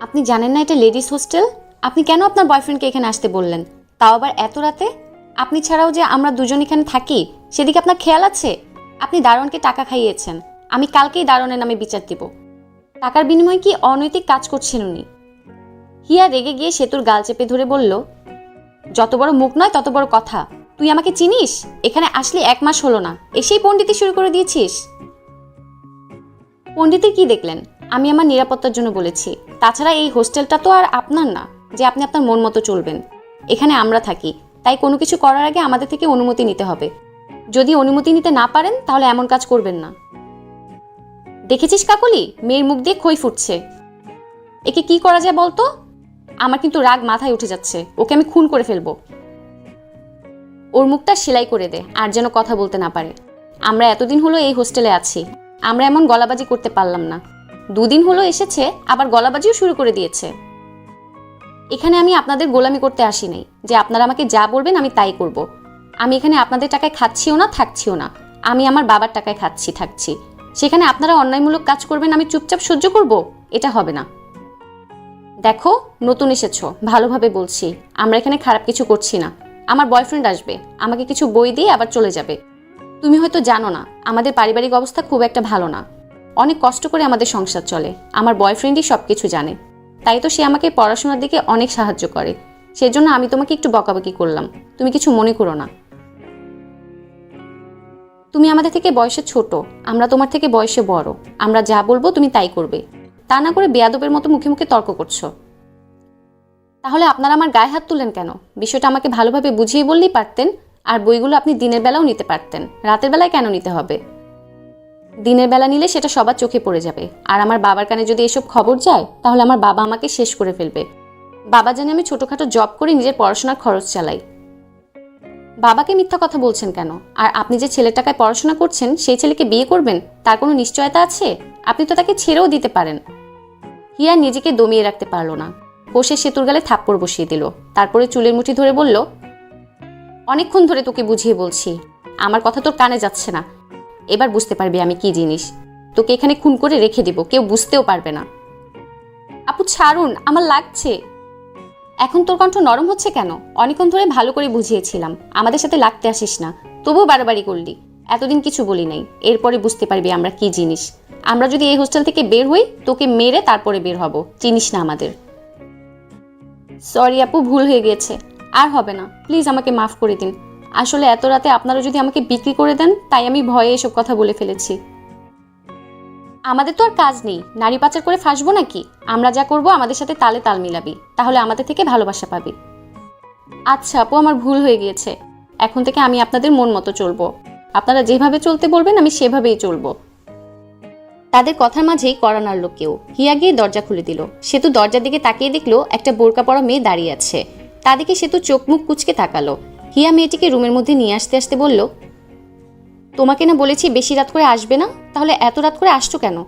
আপনি জানেন না এটা লেডিস হোস্টেল? আপনি কেন আপনার বয়ফ্রেন্ডকে এখানে আসতে বললেন? তাও আবার এত রাতে? আপনি ছাড়াও যে আমরা দুজন এখানে থাকি, সেদিকে আপনার খেয়াল আছে? আপনি দারোয়ানকে টাকা খাইয়েছেন। আমি কালকেই দারোয়ানের নামে বিচার দিব। টাকার বিনিময়ে কি অনৈতিক কাজ করছেন উনি? হিয়া রেগে গিয়ে সেতুর গাল চেপে ধরে বলল, যত বড় মুখ নয়, তত বড় কথা। তুই আমাকে চিনিস? এখানে আসলে এক মাস হলো না। এসেই পণ্ডিতি শুরু করে দিয়েছিস? পণ্ডিতের কি দেখলেন? আমি আমার নিরাপত্তার জন্য বলেছি। তাছাড়া এই হোস্টেলটা তো আর আপনার না, যে আপনি আপনার মন মতো চলবেন। এখানে আমরা থাকি, তাই কোনো কিছু করার আগে আমাদের থেকে অনুমতি নিতে হবে। যদি অনুমতি নিতে না পারেন, তাহলে এমন কাজ করবেন না। দেখেছিস কাকলি? মেয়ের মুখ দিয়ে খই ফুটছে। একে কি করা যায় বলতো? আমার কিন্তু রাগ মাথায় উঠে যাচ্ছে। ওকে আমি খুন করে ফেলব। ওর মুখটা সেলাই করে দে, আর যেন কথা বলতে না পারে। আমরা এতদিন হলো এই হোস্টেলে আছি। আমরা এমন গলাবাজি করতে পারলাম না। দুদিন হলো এসেছে, আবার গলাবাজিও শুরু করে দিয়েছে। এখানে আমি আপনাদের গোলামি করতে আসি নাই, যে আপনারা আমাকে যা বলবেন আমি তাই করব। আমি এখানে আপনাদের টাকায় খাচ্ছিও না, থাকছিও না। আমি আমার বাবার টাকায় খাচ্ছি, থাকছি। সেখানে আপনারা অন্যায়মূলক কাজ করবেন, আমি চুপচাপ সহ্য করব? এটা হবে না। দেখো, নতুন এসেছ, ভালোভাবে বলছি। আমরা এখানে খারাপ কিছু করছি না। আমার বয়ফ্রেন্ড আসবে, আমাকে কিছু বই দিয়ে আবার চলে যাবে। তুমি হয়তো জানো না, আমাদের পারিবারিক অবস্থা খুব একটা ভালো না। অনেক কষ্ট করে আমাদের সংসার চলে। আমার বয়ফ্রেন্ডই সব কিছু জানে। তাই তো সে আমাকে পড়াশোনার দিকে অনেক সাহায্য করে। সেজন্য আমি তোমাকে একটু বকাবকি করলাম। তুমি কিছু মনে করো না। তুমি আমাদের থেকে বয়সে ছোট। আমরা তোমার থেকে বয়সে বড়। আমরা যা বলব তুমি তাই করবে। তা না করে বেয়াদবের মতো মুখে মুখে তর্ক করছ। তাহলে আপনারা আমার গায়ে হাত তুলেন কেন? বিষয়টা আমাকে ভালোভাবে বুঝিয়ে বললেই পারতেন, আর বইগুলো আপনি দিনের বেলাও নিতে পারতেন। রাতের বেলায় কেন নিতে হবে? দিনের বেলা নিলে সেটা সবার চোখে পড়ে যাবে। আর আমার বাবার কানে যদি এসব খবর যায়, তাহলে আমার বাবা আমাকে শেষ করে ফেলবে। বাবা জানে আমি ছোটোখাটো জব করে নিজের পড়াশোনার খরচ চালাই। বাবাকে মিথ্যা কথা বলছেন কেন? আর আপনি যে ছেলের টাকায় পড়াশোনা করছেন, সেই ছেলেকে বিয়ে করবেন? তার কোনো নিশ্চয়তা আছে? আপনি তো তাকে ছেড়েও দিতে পারেন। হিয়া নিজেকে দমিয়ে রাখতে পারল না। কষে সেতুর গালে থাপ্পড় বসিয়ে দিল। তারপরে চুলের মুঠি ধরে বলল, অনেকক্ষণ ধরে তোকে বুঝিয়ে বলছি। আমার কথা তোর কানে যাচ্ছে না। এবার বুঝতে পারবি আমি কি জিনিস। তোকে এখানে খুন করে রেখে দিব, কেউ বুঝতেও পারবে না। আপু, ছাড়ুন, আমার লাগছে। এখন তোর কণ্ঠ নরম হচ্ছে কেন? অনেকক্ষণ ধরে ভালো করে বুঝিয়েছিলাম। আমাদের সাথে লাগতে আসিস না। তবুও বাড়াবাড়ি করলি। এতদিন কিছু বলি নাই। এরপরে বুঝতে পারবি আমরা কি জিনিস। আমরা যদি এই হোস্টেল থেকে বের হই, তোকে মেরে তারপরে বের হব। চিনিস না আমাদের। সরি আপু, ভুল হয়ে গিয়েছে। আর হবে না। প্লিজ আমাকে মাফ করে দিন। আসলে এত রাতে আপনারা যদি আমাকে বিক্রি করে দেন, তাই আমি ভয়ে এসব কথা বলে ফেলেছি। আমাদের তো আর কাজ নেই। নারী পাচার করে ফাঁসবো নাকি? আমরা যা করব, আমাদের সাথে তালে তাল মিলাবি। তাহলে আমাদের থেকে ভালোবাসা পাবি। আচ্ছা আপু, আমার ভুল হয়ে গিয়েছে। এখন থেকে আমি আপনাদের মন মতো চলবো। আপনারা যেভাবে চলতে বলবেন, আমি সেভাবেই চলবো। তাদের কথার মাঝেই করা নাড়ল কেউ। হিয়া গিয়ে দরজা খুলে দিল। সেতু দরজার দিকে তাকিয়ে দেখল একটা বোরকা পরা মেয়ে দাঁড়িয়ে আছে। তা দেখে সেতু চোখ মুখ কুচকে তাকালো। হিয়া মেয়েটিকে রুমের মধ্যে নিয়ে আসতে আসতে বলল তোমাকে না বলেছি বেশি রাত করে আসবে না? তাহলে এত রাত করে আসছো কেন?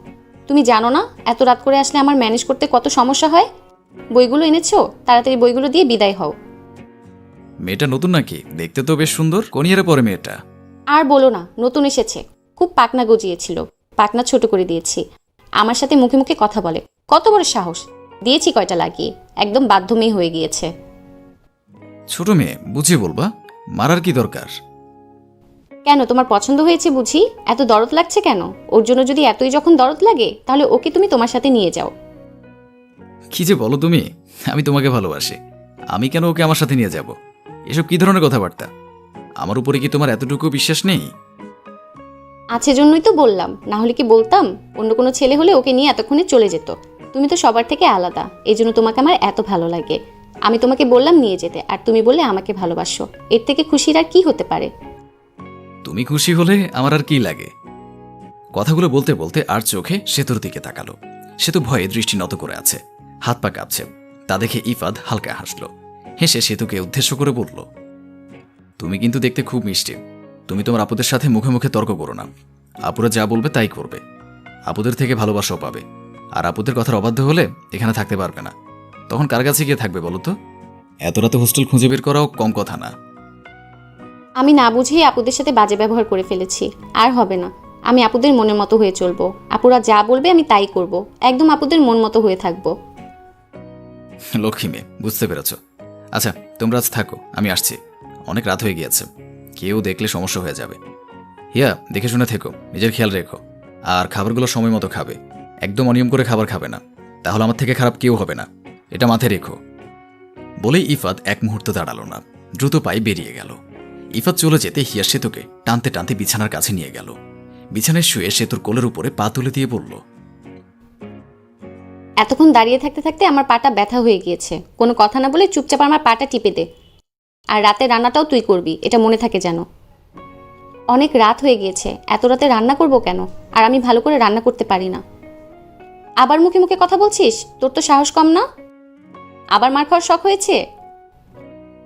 তুমি জানো না এত রাত করে আসলে আমার ম্যানেজ করতে কত সমস্যা হয়? বইগুলো এনেছো তাড়াতাড়ি বইগুলো দিয়ে বিদায় হও। মেয়েটা নতুন নাকি? দেখতে তো বেশ সুন্দর। কোন ইয়ারে পরে মেয়েটা? আর বলো না নতুন এসেছে। খুব পাকনা গজিয়েছিল। পাকনা ছোট করে দিয়েছি। আমার সাথে মুখে মুখে কথা বলে। কত বড় সাহস! দিয়েছি কয়টা লাগিয়ে। একদম বাধ্য মেয়ে হয়ে গিয়েছে। ছোট মেয়ে বুঝিয়ে বলবা। মারার কি দরকার? কেন? তোমার পছন্দ হয়েছে বুঝি? এত দরদ লাগছে কেন? ওর জন্য যদি এতই যখন দরদ লাগে তাহলে ওকে তুমি তোমার সাথে নিয়ে যাও। কি যে বলো তুমি? আমি তোমাকে ভালোবাসি। আমি কেন ওকে আমার সাথে নিয়ে যাব? এসব কি ধরনের কথাবার্তা? আমার উপরে কি তোমার এতটুকু বিশ্বাস নেই? আছে জন্যই তো বললাম। না হলে কি বলতাম? অন্য কোনো ছেলে হলে ওকে নিয়ে এতক্ষণে চলে যেত। তুমি তো সবার থেকে আলাদা। এই জন্য তোমাকে আমার এত ভালো লাগে। আমি তোমাকে বললাম নিয়ে যেতে, আর তুমি বললে আমাকে ভালোবাসো। এর থেকে খুশির আর কি হতে পারে? তুমি খুশি হলে আমার আর কি লাগে? কথাগুলো বলতে বলতে আর চোখে সেতুর দিকে তাকালো। সেতু ভয়ে দৃষ্টি নত করে আছে। হাত পা কাঁপছে। তা দেখে ইফাদ হালকা হাসল। হেসে সেতুকে উদ্দেশ্য করে বলল, তুমি কিন্তু দেখতে খুব মিষ্টি। তুমি তোমার আপুদের সাথে মুখে মুখে তর্ক করো না। আপুরা যা বলবে তাই করবে। আপুদের থেকে ভালোবাসাও পাবে। আর আপুদের কথার অবাধ্য হলে এখানে থাকতে পারবে না। তখন কার কাছে গিয়ে থাকবে বলো তো? এত রাতে হোস্টেল খুঁজে বের করাও কম কথা না। আমি না বুঝেই আপুদের সাথে বাজে ব্যবহার করে ফেলেছি আর হবে না। আমি আপুদের মনের মতো হয়ে চলবো। আপুরা যা বলবে আমি তাই করব। একদম আপুদের মন মতো হয়ে থাকব। লক্ষ্মী মেয়ে বুঝতে পেরেছ। আচ্ছা তোমরা আজ থাকো আমি আসছি। অনেক রাত হয়ে গিয়েছে। কেউ দেখলে সমস্যা হয়ে যাবে। হিয়া দেখে শুনে থেকো নিজের খেয়াল রেখো। আর খাবারগুলো সময় মতো খাবে। একদম অনিয়ম করে খাবার খাবে না। তাহলে আমার থেকে খারাপ কেউ হবে না। এটা মাথায় রেখো। বলেই ইফাত এক মুহূর্ত দাঁড়াল না। দ্রুত পায়ে বেরিয়ে গেল। ইফাত চলে যেতে হিয়া সেতুকে টানতে টানতে বিছানার কাছে নিয়ে গেল। বিছানায় শুয়ে সেতুর কোলের উপরে পা তুলে দিয়ে বলল, এতক্ষণ দাঁড়িয়ে থাকতে থাকতে আমার পাটা ব্যথা হয়ে গিয়েছে। কোনো কথা না বলে চুপচাপ আমার পাটা টিপে দে। আর রাতে রান্নাটাও তুই করবি, এটা মনে থাকে যেন। অনেক রাত হয়ে গিয়েছে, এত রাতে রান্না করব কেন? আর আমি ভালো করে রান্না করতে পারি না। আবার মুখে মুখে কথা বলছিস? তোর তো সাহস কম না? আবার মার খাওয়ার শখ হয়েছে?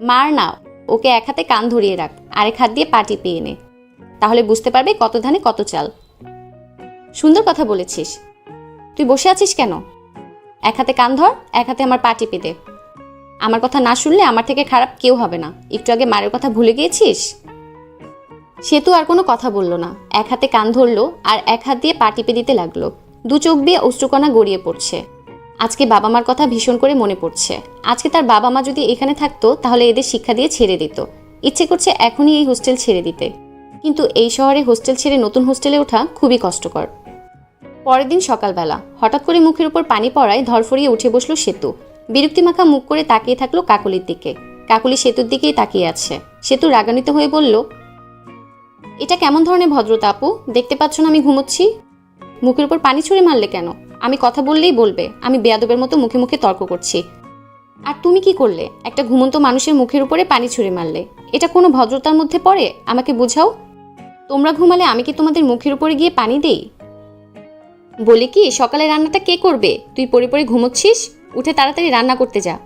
মার না, ওকে এক হাতে কান ধরিয়ে রাখ, আরেক হাত দিয়ে পা টিপিয়ে নে। তাহলে বুঝতে পারবে কত ধানে কত চাল। সুন্দর কথা বলেছিস। তুই বসে আছিস কেন? এক হাতে কান ধর, এক হাতে আমার পা টিপে দে আমার কথা না শুনলে আমার থেকে খারাপ কেউ হবে না। একটু আগে মারের কথা ভুলে গিয়েছিস? সে তো আর কোনো কথা বলল না। এক হাতে কান ধরলো আর এক হাত দিয়ে পা টিপে দিতে লাগল। দু চোখ দিয়ে অশ্রুকণা গড়িয়ে পড়ছে। আজকে বাবা মার কথা ভীষণ করে মনে পড়ছে। আজকে তার বাবা মা যদি এখানে থাকতো, তাহলে এদের শিক্ষা দিয়ে ছেড়ে দিত। ইচ্ছে করছে এখনই এই হোস্টেল ছেড়ে দিতে। কিন্তু এই শহরে হোস্টেল ছেড়ে নতুন হোস্টেলে ওঠা খুবই কষ্টকর। পরের দিন সকালবেলা, হঠাৎ করে মুখের উপর পানি পড়ায় ধরফরিয়ে উঠে বসল সেতু। বিরক্তিমাখা মুখ করে তাকিয়ে থাকল কাকলির দিকে। কাকলি সেতুর দিকেই তাকিয়ে আছে। সেতু রাগান্বিত হয়ে বলল, এটা কেমন ধরনের ভদ্রতা আপু? দেখতে পাচ্ছ না আমি ঘুমোচ্ছি? মুখের উপর পানি ছুঁড়ে মারলে কেন? আমি কথা বললেই বলবে। আমি বেয়াদবের মতো মুখে মুখে তর্ক করছি। আর তুমি কি করলে? একটা ঘুমন্ত মানুষের মুখের উপরে পানি ছুঁড়ে মারলে। এটা কোনো ভদ্রতার মধ্যে পড়ে? আমাকে বোঝাও। তোমরা ঘুমালে আমি কি তোমাদের মুখের উপরে গিয়ে পানি দেই? বলি কি, সকালে রান্নাটা কে করবে? তুই পরে পরে ঘুমোচ্ছিস? উঠে তাড়াতাড়ি রান্না করতে যা।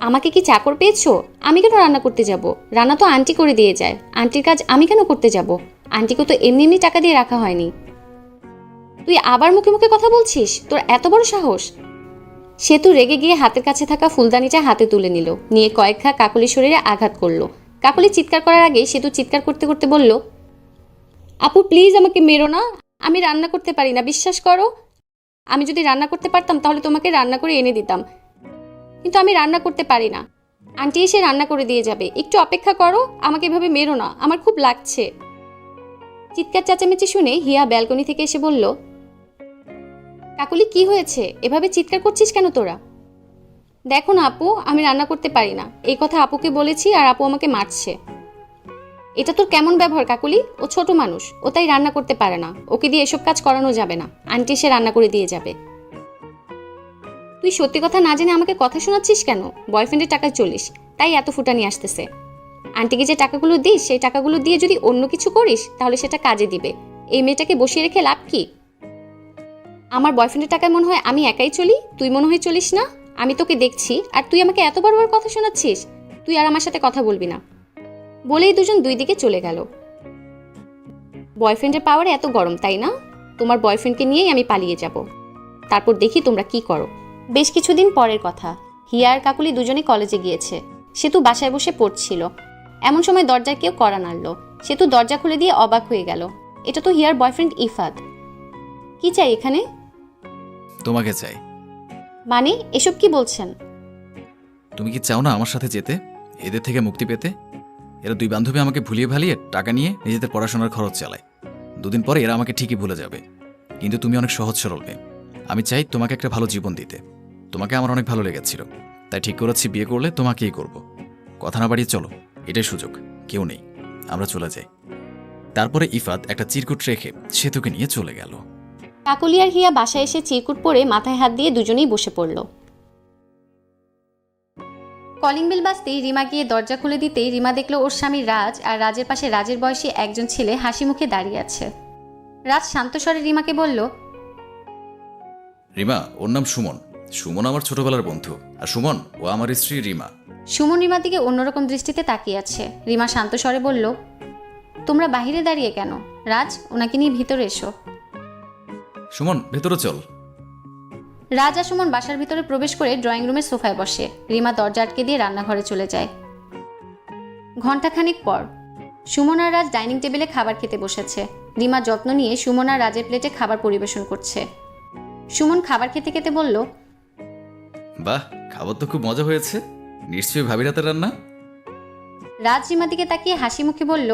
আমাকে কি চাকর পেয়েছ? আমি কেন রান্না করতে যাব? রান্না তো আন্টি করে দিয়ে যায়। আন্টির কাজ আমি কেন করতে যাব? আন্টিকে তো এমনি এমনি টাকা দিয়ে রাখা হয়নি। তুই আবার মুখে মুখে কথা বলছিস? তোর এত বড় সাহস। সেতু রেগে গিয়ে হাতের কাছে থাকা ফুলদানিটা হাতে তুলে নিল। নিয়ে কয়েক ঘা কাকলির শরীরে আঘাত করল। কাকলি চিৎকার করার আগে সেতু চিৎকার করতে করতে বলল, আপু প্লিজ আমাকে মেরো না। আমি রান্না করতে পারি না, বিশ্বাস করো। আমি যদি রান্না করতে পারতাম তাহলে তোমাকে রান্না করে এনে দিতাম। কিন্তু আমি রান্না করতে পারি না। আন্টি এসে রান্না করে দিয়ে যাবে। একটু অপেক্ষা করো, আমাকে এভাবে মেরো না। আমার খুব লাগছে। চিৎকার চেঁচামেচি শুনে হিয়া ব্যালকনি থেকে এসে বলল কাকুলি, কি হয়েছে? এভাবে চিৎকার করছিস কেন তোরা? দেখো না আপু, আমি রান্না করতে পারি না। এই কথা আপুকে বলেছি আর আপু আমাকে মারছে। এটা তোর কেমন ব্যবহার কাকুলি? ও ছোট মানুষ, ও তাই রান্না করতে পারে না। ওকে দিয়ে এসব কাজ করানো যাবে না। আন্টি এসে রান্না করে দিয়ে যাবে। তুই সত্যি কথা না জেনে আমাকে কথা শোনাচ্ছিস কেন? বয়ফ্রেন্ডের টাকায় চলিস, তাই এত ফুটানি আসতেছে। আন্টিকে যে টাকাগুলো দিস, সেই টাকাগুলো দিয়ে যদি অন্য কিছু করিস, তাহলে সেটা কাজে দিবে। এই মেয়েটাকে বসিয়ে রেখে লাভ কি? আমার বয়ফ্রেন্ডের টাকায় মনে হয় আমি একাই চলি? তুই মনে হয় চলিস না? আমি তোকে দেখছি, আর তুই আমাকে এত বড় বড় কথা শোনাচ্ছিস, তুই আর আমার সাথে কথা বলবি না। বলেই দুজন দুই দিকে চলে গেল। বয়ফ্রেন্ডের পাওয়ারে এত গরম, তাই না? তোমার বয়ফ্রেন্ডকে নিয়েই আমি পালিয়ে যাব। তারপর দেখি তোমরা কি করো। বেশ কিছুদিন পরের কথা। হিয়া আর কাকুলি দুজনে কলেজে গিয়েছে। সেতু বাসায় বসে পড়ছিল। এমন সময় দরজায় কেউ কড়া নাড়ল। সেতু দরজা খুলে দিয়ে অবাক হয়ে গেল। এটা তো হিয়ার বয়ফ্রেন্ড ইফাদ কি চাই এখানে? তোমাকে চাই। মানে এসব কি বলছেন? তুমি কি চাও না আমার সাথে যেতে? এদের থেকে মুক্তি পেতে? এরা দুই বান্ধবী আমাকে ভুলিয়ে ভালিয়ে টাকা নিয়ে নিজেদের পড়াশোনার খরচ চালায়। দুদিন পরে এরা আমাকে ঠিকই ভুলে যাবে। কিন্তু তুমি অনেক সহজ সরল মেয়ে। আমি চাই তোমাকে একটা ভালো জীবন দিতে। তোমাকে আমার অনেক ভালো লেগেছিল। তাই ঠিক করেছি বিয়ে করলে তোমাকেই করব। কথা না বাড়িয়ে চলো এটাই সুযোগ। কেউ নেই। আমরা চলে যাই। তারপরে ইফাত একটা চিরকুট রেখে সেতুকে নিয়ে চলে গেল। কাকলি আর হিয়া বাসায় এসে চিরকুট পরে মাথায় হাত দিয়ে দুজনেই বসে পড়ল। কলিং বেল বাজতেই রিমা গিয়ে দরজা খুলে দিতেই রিমা দেখল ওর স্বামী রাজ আর রাজের পাশে রাজের বয়সী একজন ছেলে হাসি মুখে দাঁড়িয়ে আছে। রাজ শান্তস্বরে রিমাকে বলল রিমা ওর নাম সুমন। সুমন আমার ছোটবেলার বন্ধু। আর সুমন ও আমার স্ত্রী রিমা। সুমন রিমার দিকে অন্যরকম দৃষ্টিতে তাকিয়ে আছে। রিমা শান্ত স্বরে বলল তোমরা বাহিরে দাঁড়িয়ে কেন? রাজ ওনাকে নিয়ে ভিতরে এসো। সুমন ভেতরে চল। রাজা সুমন বাসার ভিতরে প্রবেশ করে ড্রয়িং রুমের সোফায় বসে। রিমা দরজা আটকে দিয়ে রান্নাঘরে চলে যায়। ঘণ্টাখানিক পর সুমন আর রাজ ডাইনিং টেবিলে খাবার খেতে বসেছে। রিমা যত্ন নিয়ে সুমন আর রাজের প্লেটে খাবার পরিবেশন করছে। সুমন খাবার খেতে খেতে বলল বাহ খাবার তো খুব মজা হয়েছে। নিশ্চয়ই ভাবির হাতের রান্না? রাজ রিমার দিকে তাকিয়ে হাসি মুখে বলল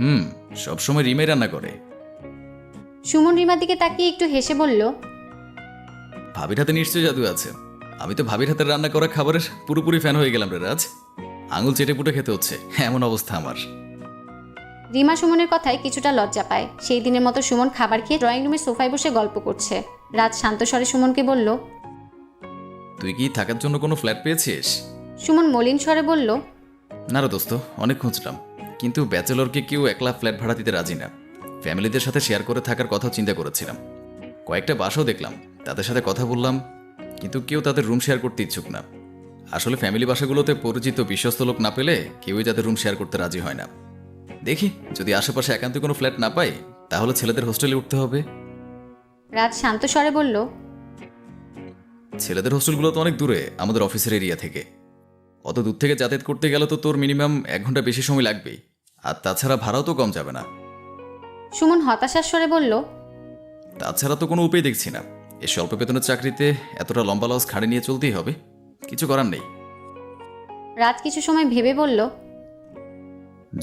হুম সবসময় রিমাই রান্না করে। সুমন রিমার দিকে তাকিয়ে একটু হেসে বলল ভাবির হাতে নিশ্চয়ই জাদু আছে। আমি তো ভাবির হাতের রান্না করা খাবারের পুরোপুরি ফ্যান হয়ে গেলাম রে রাজ। আঙুল চেটে পুটে খেতে হচ্ছে। এমন অবস্থা আমার। রিমা সুমনের কথায় কিছুটা লজ্জা পায়। সেই দিনের মতো সুমন খাবার খেয়ে ড্রয়িং রুমের সোফায় বসে গল্প করছে। রাজ শান্ত স্বরে সুমনকে বলল তুই কি থাকার জন্য কোনো ফ্ল্যাট পেয়েছিস? সুমন মলিন স্বরে বলল না রে দোস্ত অনেক খুঁজলাম। কিন্তু ব্যাচেলরকে কেউ একলা ফ্ল্যাট ভাড়া দিতে রাজি না। ফ্যামিলিদের সাথে শেয়ার করে থাকার কথা চিন্তা করেছিলাম। কয়েকটা বাসও দেখলাম তাদের সাথে কথা বললাম কিন্তু কেউ তাদের রুম শেয়ার করতে ইচ্ছুক না। আসলে ফ্যামিলি বাসাগুলোতে পরিচিত বিশ্বস্ত লোক না পেলে কেউই তাদের রুম শেয়ার করতে রাজি হয় না। দেখি যদি আশেপাশে একান্তে কোনো ফ্ল্যাট না পাই তাহলে ছেলেদের হোস্টেলে উঠতে হবে। রাজ শান্ত স্বরে বলল ছেলেদের হোস্টেলগুলো তো অনেক দূরে আমাদের অফিসের এরিয়া থেকে। অত দূর থেকে যাতায়াত করতে গেলে তো তোর মিনিমাম এক ঘণ্টা বেশি সময় লাগবেই। আর তাছাড়া ভাড়াও তো কম যাবে না। সুমন হতাশার স্বরে বলল তাছাড়া তো কোনো উপায় দেখছি না। এই স্বল্প বেতনের চাকরিতে এতটা লম্বা লস খাড়ে নিয়ে চলতেই হবে। কিছু করার নেই। রাজ কিছু সময় ভেবে বলল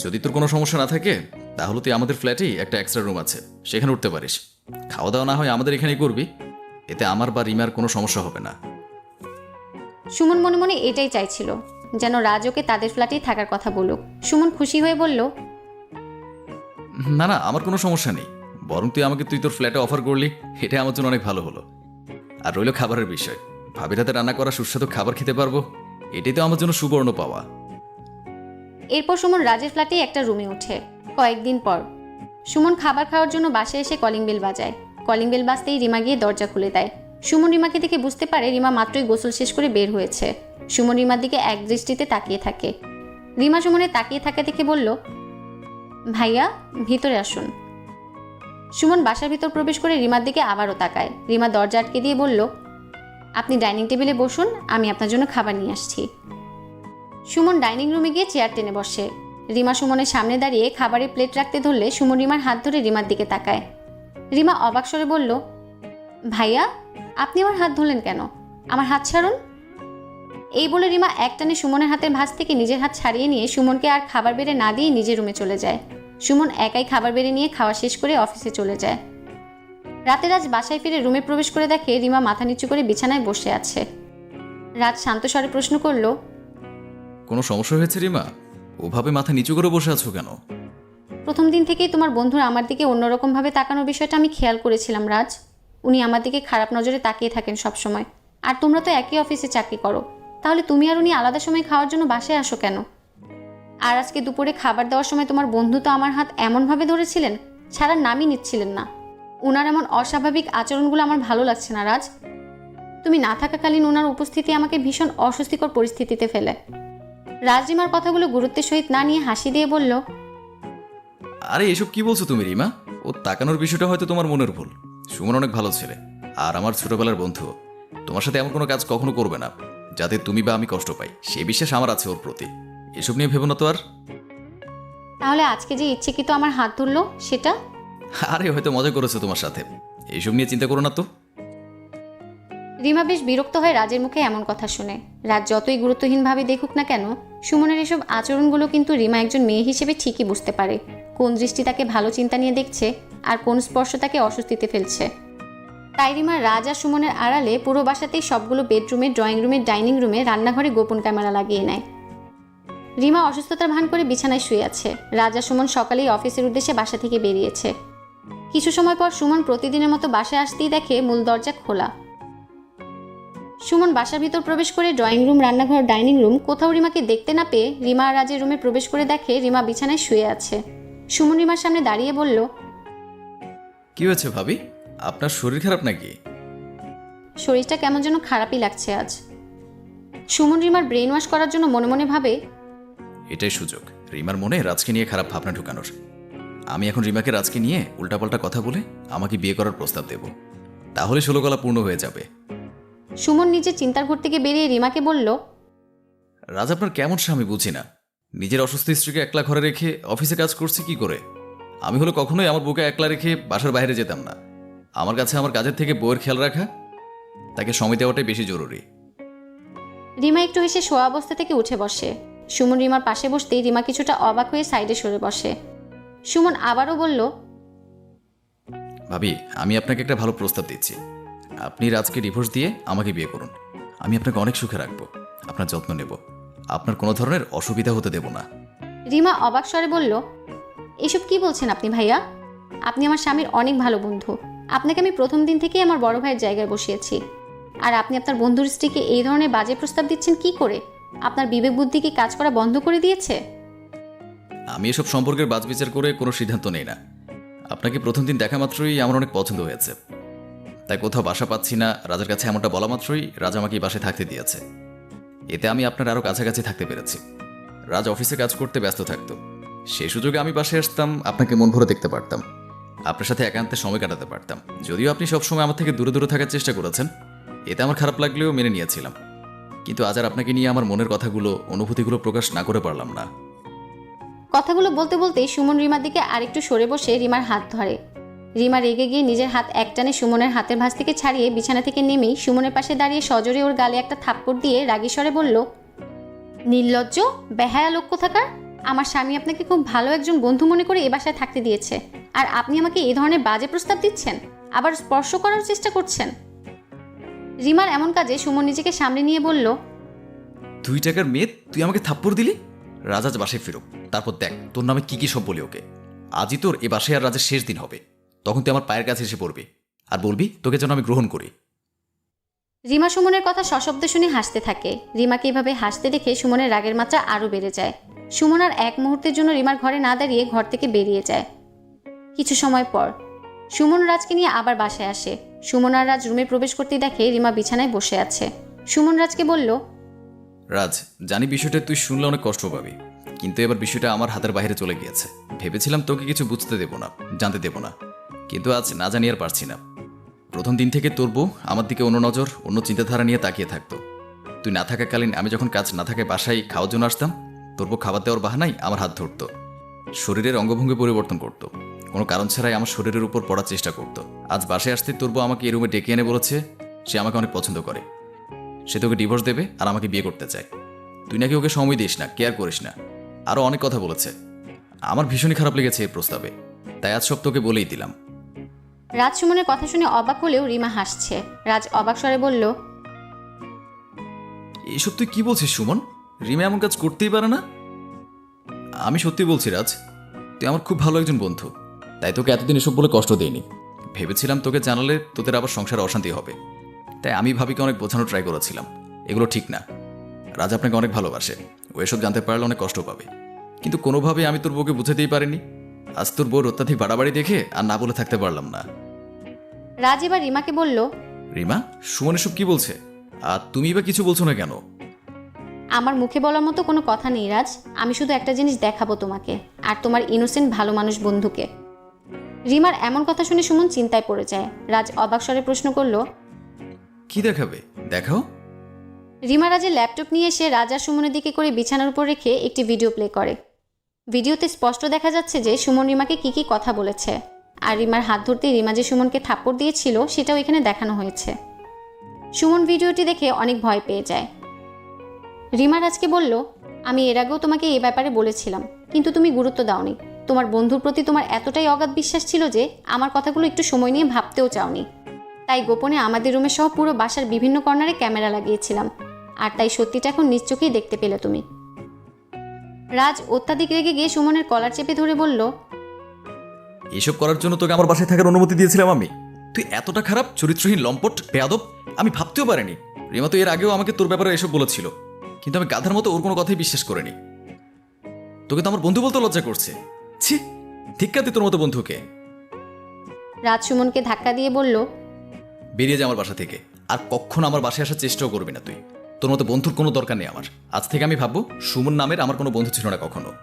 যদি তোর কোনো সমস্যা না থাকে তাহলে তুই আমাদের ফ্ল্যাটেই একটা এক্সট্রা রুম আছে। সেখানে উঠতে পারিস। খাওয়া দাওয়া না হয় আমাদের এখানেই করবি। এতে আমার বা রিমার কোনো সমস্যা হবে না। সুমন মনে মনে এটাই চাইছিল যেন রাজ ওকে তাদের ফ্ল্যাটেই থাকার কথা বলুক। সুমন খুশি হয়ে বলল না না, আমার কোনো সমস্যা নেই। বরং তুই আমাকে, তুই তোর ফ্ল্যাটে অফার করলি, এটা আমার জন্য অনেক ভালো হলো। আর রইল খাবারের বিষয়। ভাবির হাতে রান্না করা সুস্বাদু খাবার খেতে পারব, এটাই তো আমার জন্য সুবর্ণ পাওয়া। এরপর সুমন রাজের ফ্ল্যাটে একটা রুমে ওঠে, কয়েকদিন পর। সুমন খাবার খাওয়ার জন্য বাসে এসে কলিং বেল বাজায়। কলিং বেল বাজতেই রিমা গিয়ে দরজা খুলে দেয়। সুমন রিমাকে দেখে বুঝতে পারে রিমা মাত্রই গোসল শেষ করে বের হয়েছে। সুমন রিমার দিকে এক দৃষ্টিতে তাকিয়ে থাকে। রিমা সুমনের তাকিয়ে থাকা দেখে বলল ভাইয়া, ভিতরে আসুন। সুমন বাসার ভিতর প্রবেশ করে রিমার দিকে আবারও তাকায়। রিমা দরজা আটকে দিয়ে বলল, আপনি ডাইনিং টেবিলে বসুন, আমি আপনার জন্য খাবার নিয়ে আসছি। সুমন ডাইনিং রুমে গিয়ে চেয়ার টেনে বসে। রিমা সুমনের সামনে দাঁড়িয়ে খাবারের প্লেট রাখতে ধরলে সুমন রিমার হাত ধরে রিমার দিকে তাকায়। রিমা অবাক স্বরে বলল, ভাইয়া, আপনি আমার হাত ধরলেন কেন? আমার হাত ছাড়ুন। এই বলে রিমা একটানে সুমনের হাতের ভাঁজ থেকে নিজের হাত ছাড়িয়ে নিয়ে সুমনকে আর খাবার বেড়ে না দিয়ে নিজের রুমে চলে যায়। সুমন একাই খাবার বেড়ে নিয়ে খাওয়া শেষ করে অফিসে চলে যায়। রাতে রাজ বাসায় ফিরে রুমে প্রবেশ করে দেখে রিমা মাথা নিচু করে বিছানায় বসে আছে। রাজ শান্ত স্বরে প্রশ্ন করল কোনো সমস্যা হয়েছে রিমা? ওভাবে মাথা নিচু করে বসে আছো কেন? প্রথম দিন থেকেই তোমার বন্ধুর আমার দিকে অন্যরকমভাবে তাকানোর বিষয়টা আমি খেয়াল করেছিলাম রাজ। উনি আমার দিকে খারাপ নজরে তাকিয়ে থাকেন সব সময় আর তোমরা তো একই অফিসে চাকরি করো। তাহলে তুমি আর উনি আলাদা সময় খাওয়ার জন্য বাসায় আসো কেন? আর আজকে দুপুরে খাবার দেওয়ার সময় তোমার বন্ধু তো আমার হাত এমনভাবে ধরেছিলেন ছাড়ার নামই নিচ্ছিলেন না। উনার এমন অস্বাভাবিক আচরণগুলো আমার ভালো লাগছে না, রাজ। তুমি না থাকাকালীন ওনার উপস্থিতি আমাকে ভীষণ অস্বস্তিকর পরিস্থিতিতে ফেলে। রাজরিমার কথাগুলো গুরুত্বের সহিত না নিয়ে হাসি দিয়ে বলল, আরে, এসব কি বলছো তুমি, রিমা? ও তাকানোর বিষয়টা হয়তো তোমার মনের ভুল। সুমন অনেক ভালো ছেলে, আর আমার ছোটবেলার বন্ধু তোমার সাথে এমন কোনো কাজ কখনো করবে না। যাতে তুমি বা আমি কষ্ট পাই। সে বিশ্বাস আমার আছে ওর প্রতি। এসব নিয়ে ভেবো না তো আর। তাহলে আজকে যে ইচ্ছেকৃত আমার হাত ধরলো সেটা? আরে হয়তো মজা করেছে তোমার সাথে। এইসব নিয়ে চিন্তা করো না তো। রিমা বেশ বিরক্ত হয় রাজের মুখে এমন কথা শুনে। রাজ যতই গুরুত্বহীনভাবে দেখুক না কেন সুমনের এসব আচরণগুলো কিন্তু রিমা একজন মেয়ে হিসেবে ঠিকই বুঝতে পারে। কোন দৃষ্টি তাকে ভালো চিন্তা নিয়ে দেখছে আর কোন স্পর্শ তাকে অস্বস্তিতে ফেলছে। তাই রিমা রাজ সুমনের আড়ালে পুরো বাসাতেই সবগুলো বেডরুমে, ড্রয়িং রুমে, ডাইনিং রুমে, রান্নাঘরে গোপন ক্যামেরা লাগিয়ে নেয়। রিমা অসুস্থতার ভান করে বিছানায় শুয়ে আছে। রাজা সুমন সকালেই অফিসের উদ্দেশ্যে বাসা থেকে বেরিয়েছে। কিছু সময় পর সুমন প্রতিদিনের মতো বাসায় আসতেই দেখে মূল দরজা খোলা। সুমন বাসার ভিতর প্রবেশ করে ড্রয়িং রুম, রান্নাঘর, ডাইনিং রুম কোথাও রিমাকে দেখতে না পেয়ে রিমা রাজের রুমে প্রবেশ করে দেখে রিমা বিছানায় শুয়ে আছে। সুমন রিমার সামনে দাঁড়িয়ে বলল, কি হয়েছে ভাবি? আপনার শরীর খারাপ নাকি? শরীরটা কেমন যেন খারাপই লাগছে আজ। সুমন রিমার ব্রেন ওয়াশ করার জন্য মনে মনে ভাবে এটাই সুযোগ। রিমার মনে রাজকে নিয়ে খারাপ ভাবনা ঢুকানোর। আমি এখন রিমাকে রাজকে নিয়ে উল্টাপাল্টা কথা বলে আমাকে বিয়ে করার প্রস্তাব দেব। তাহলে ষোলকলা পূর্ণ হয়ে যাবে। সুমন নিজের চিন্তার ঘর থেকে বেরিয়ে রিমাকে বলল রাজ আপনার কেমন স্বামী বুঝি না। নিজের অসুস্থ স্ত্রীকে একলা ঘরে রেখে অফিসে কাজ করছে কি করে? আমি হলো কখনোই আমার বুকে একলা রেখে বাসার বাইরে যেতাম না। আমার কাছে আমার কাজের থেকে বইয়ের খেয়াল রাখা তাকে সময় দেওয়াটাই বেশি জরুরি। রিমা একটু হেসে শোয়া অবস্থা থেকে উঠে বসে। সুমন রিমার পাশে বসতেই রিমা কিছুটা অবাক হয়ে সাইডে সরে বসে। সুমন আবারও বলল ভাবি আমি আপনাকে একটা ভালো প্রস্তাব দিচ্ছি। আপনি রাজকে ডিভোর্স দিয়ে আমাকে বিয়ে করুন। আমি আপনাকে অনেক সুখে রাখব। আপনার যত্ন নেব। আপনার কোনো ধরনের অসুবিধা হতে দেব না। রিমা অবাক স্বরে বলল এসব কি বলছেন আপনি ভাইয়া? আপনি আমার স্বামীর অনেক ভালো বন্ধু। আপনাকে আমি প্রথম দিন থেকেই আমার বড় ভাইয়ের জায়গায় বসিয়েছি। আর আপনি আপনার বন্ধুর স্ত্রীকে এই ধরনের বাজে প্রস্তাব দিচ্ছেন কি করে? আপনার বিবেক বুদ্ধি কি কাজ করা বন্ধ করে দিয়েছে? আমি এসব সম্পর্কের বাজবিচার করে কোনো সিদ্ধান্ত নেই না। আপনাকে প্রথম দিন দেখা মাত্রই আমার অনেক পছন্দ হয়েছে। তাই কোথাও বাসা পাচ্ছি না, রাজার কাছে এমনটা বলা মাত্রই রাজা আমাকে বাসায় থাকতে দিয়েছে। এতে আমি আপনার আরও কাছাকাছি থাকতে পেরেছি। রাজ অফিসে কাজ করতে ব্যস্ত থাকতো। সেই সুযোগে আমি বাসায় আসতাম, আপনাকে মন ভরে দেখতে পারতাম। আপনার সাথে একান্তে সময় কাটাতে পারতাম। যদিও আপনি সবসময় আমার থেকে দূরে দূরে থাকার চেষ্টা করেছেন, এতে আমার খারাপ লাগলেও মেনে নিয়েছিলাম। কিন্তু আজ আর আপনাকে নিয়ে আমার মনের কথাগুলো, অনুভূতিগুলো প্রকাশ না করে পারলাম না। কথাগুলো বলতে বলতেই সুমন রিমার দিকে আরেকটু সরে বসে রিমার হাত ধরে। রিমা রেগে গিয়ে নিজের হাত একটানে সুমনের হাতের ভাঁজ থেকে ছাড়িয়ে বিছানা থেকে নেমেই সুমনের পাশে দাঁড়িয়ে সজোরে ওর গালে একটা থাপ্পড় দিয়ে রাগী স্বরে বলল, নির্লজ্জ বেহায়া লোক কোথাকার? আমার স্বামী আপনাকে খুব ভালো একজন বন্ধু মনে করে এ বাসায় থাকতে দিয়েছে। আর আপনি আমাকে এই ধরনের বাজে প্রস্তাব দিচ্ছেন? আবার স্পর্শ করার চেষ্টা করছেন? রিমার এমন কাজে সুমন নিজেকে সামনে নিয়ে বলল দুই টাকার মেয়ে তুই আমাকে থাপ্পড় দিলি? রাজাজ বাসায় ফিরো। তারপর দেখ তোর নামে কি কি সব বলি ওকে। আজই তোর এ বাসায় আর রাজার শেষ দিন হবে। তখন তুই আমার পায়ের কাছে এসে পড়বি। আর বলবি তোকে যেন আমি গ্রহণ করি। রিমা সুমনের কথা সশব্দ শুনে হাসতে থাকে। রিমাকে এভাবে হাসতে দেখে সুমনের রাগের মাত্রা আরও বেড়ে যায়। সুমন আর এক মুহূর্তের জন্য রিমার ঘরে না দাঁড়িয়ে ঘর থেকে বেরিয়ে যায়। কিছু সময় পর। সুমন রাজকে নিয়ে আবার বাসায় আসে। সুমন আর রাজ রুমে প্রবেশ করতে দেখে রিমা বিছানায় বসে আছে। সুমন রাজকে বলল, রাজ, জানি বিষয়টা তুই শুনলে অনেক কষ্ট পাবি, কিন্তু এবার বিষয়টা আমার হাতের বাইরে চলে গিয়েছে। ভেবেছিলাম তোকে কিছু বুঝতে দেব না, জানতে দেব না, কিন্তু আজ না জানি আর পারছি না। প্রথম দিন থেকে তোর বউ আমার দিকে অন্য নজর, অন্য চিন্তাধারা নিয়ে তাকিয়ে থাকতো। তুই না থাকাকালীন আমি যখন কাজ না থাকে বাসায় খাওয়ার জন্য আসতাম, তোর বউ খাবার দেওয়ার বাহানাই আমার হাত ধরতো। শরীরের অঙ্গভঙ্গি পরিবর্তন করতো। কোনো কারণ ছাড়াই আমার শরীরের উপর পড়ার চেষ্টা করতো। আজ বাসায় আসতে তোর আমাকে এই রুমে ডেকে এনে বলেছে সে আমাকে অনেক পছন্দ করে। সে তোকে ডিভোর্স দেবে আর আমাকে বিয়ে করতে চায়। তুই নাকি ওকে সময় দিস না কেয়ার করিস না। আরও অনেক কথা বলেছে। আমার ভীষণই খারাপ লেগেছে এই প্রস্তাবে। তাই আজ সব তোকে বলেই দিলাম। রাজ সুমনের কথা শুনে অবাক হলেও রিমা হাসছে। রাজ অবাক স্বরে বলল এইসব তুই কি বলছিস সুমন? রিমা এমন কাজ করতেই পারে না? আমি সত্যি বলছি রাজ। তুই আমার খুব ভালো একজন বন্ধু। তাই তোকে এতদিন এসব বলে কষ্ট দেইনি। ভেবেছিলাম তোকে জানালে তোদের আবার সংসারে অশান্তি হবে। তাই আমি ভাবিকে অনেক বোঝানো ট্রাই করেছিলাম। এগুলো ঠিক না। রাজ আপনাকে অনেক ভালোবাসে। ও এসব জানতে পারলে অনেক কষ্ট পাবে। কিন্তু কোনোভাবে আমি তোর বউকে বুঝাতেই পারিনি। আজ তোর বউর অত্যাধিক বাড়াবাড়ি দেখে আর না বলে থাকতে পারলাম না। রাজ এবার রিমাকে বলল রিমা সুমন এসব কি বলছে? আর তুমি বা কিছু বলছো না কেন? আমার মুখে বলার মতো কোনো কথা নেই রাজ। আমি শুধু একটা জিনিস দেখাবো তোমাকে। আর তোমার ইনোসেন্ট ভালো মানুষ বন্ধুকে। রিমার এমন কথা শুনে সুমন চিন্তায় পড়ে যায়। রাজ অবাক স্বরে প্রশ্ন করল কি দেখাবে? দেখাও। রিমা রাজের ল্যাপটপ নিয়ে এসে রাজা সুমনের দিকে করে বিছানার উপর রেখে একটি ভিডিও প্লে করে। ভিডিওতে স্পষ্ট দেখা যাচ্ছে যে সুমন রিমাকে কি কি কথা বলেছে। আর রিমার হাত ধরতে রিমা যে সুমনকে থাপ্পড় দিয়েছিল সেটাও এখানে দেখানো হয়েছে। সুমন ভিডিওটি দেখে অনেক ভয় পেয়ে যায়। রিমা রাজকে বলল আমি এর আগেও তোমাকে এ ব্যাপারে বলেছিলাম কিন্তু তুমি গুরুত্ব দাওনি। তোমার বন্ধুর প্রতি তোমার এতটাই অগাধ বিশ্বাস ছিল যে আমার কথাগুলো একটু সময় নিয়ে ভাবতেও চাওনি। তাই গোপনে আমাদের রুমে সহ পুরো বাসার বিভিন্ন কর্নারে ক্যামেরা লাগিয়েছিলাম। আর তাই সত্যিটা এখন নিজ চোখেই দেখতে পেলে তুমি। রাজ অত্যাধিক রেগে গিয়ে সুমনের কলার চেপে ধরে বলল, এসব করার জন্য তোকে আমার বাসায় থাকার অনুমতি দিয়েছিলাম আমি। তুই এতটা খারাপ, চরিত্রহীন, লম্পট, বেয়াদব, আমি ভাবতেও পারিনি। রিমা তো এর আগেও আমাকে তোর ব্যাপারে এসব বলেছিল। কিন্তু আমি গাধার মতো ওর কোনো কথাই বিশ্বাস করিনি। তোকে তো আমার বন্ধু বলতে লজ্জা করছে। ছি ধিক্কা দি তোর মতো বন্ধুকে। রাজ সুমনকে ধাক্কা দিয়ে বলল বেরিয়ে যা আমার বাসা থেকে। আর কখনো আমার বাসায় আসার চেষ্টাও করবি না তুই। তোর মতো বন্ধুর কোনো দরকার নেই আমার। আজ থেকে আমি ভাববো সুমন নামের আমার কোনো বন্ধু ছিল না কখনো।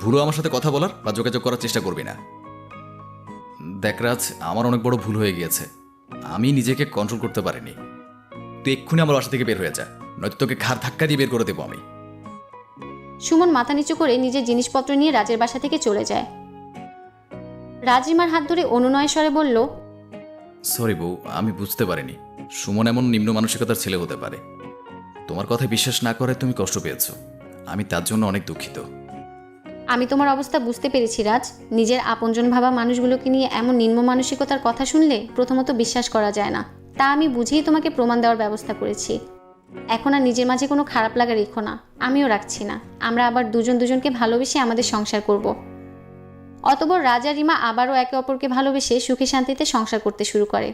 ভুলও আমার সাথে কথা বলার বা যোগাযোগ করার চেষ্টা করবি না। দেখ রাজ আমার অনেক বড় ভুল হয়ে গিয়েছে। আমি নিজেকে কন্ট্রোল করতে পারিনি। তুই এক্ষুনি আমার বাসা থেকে বের হয়ে যা। নয়তো তোকে ঘাড় ধাক্কা দিয়ে বের করে দেবো আমি। সুমন মাথা নিচু করে নিজের জিনিসপত্র নিয়ে রাজের বাসা থেকে চলে যায়। রাজ রিমার হাত ধরে অনুনয় স্বরে বলল সরি বউ আমি বুঝতে পারিনি। সুমন এমন নিম্ন মানসিকতার ছেলে হতে পারে। তোমার কথা বিশ্বাস না করে তুমি কষ্ট পেয়েছ। আমি তার জন্য অনেক দুঃখিত। আমি তোমার অবস্থা বুঝতে পেরেছি রাজ। নিজের আপনজন ভাবা মানুষগুলোকে নিয়ে এমন নিম্ন মানসিকতার কথা শুনলে প্রথমত বিশ্বাস করা যায় না। তা আমি বুঝেই তোমাকে প্রমাণ দেওয়ার ব্যবস্থা করেছি। এখন আর নিজের মাঝে কোনো খারাপ লাগা রেখো না। আমিও রাখছি না। আমরা আবার দুজন দুজনকে ভালোবেসে আমাদের সংসার করব। অতবর রাজা রিমা আবারও একে অপরকে ভালোবেসে সুখে শান্তিতে সংসার করতে শুরু করে।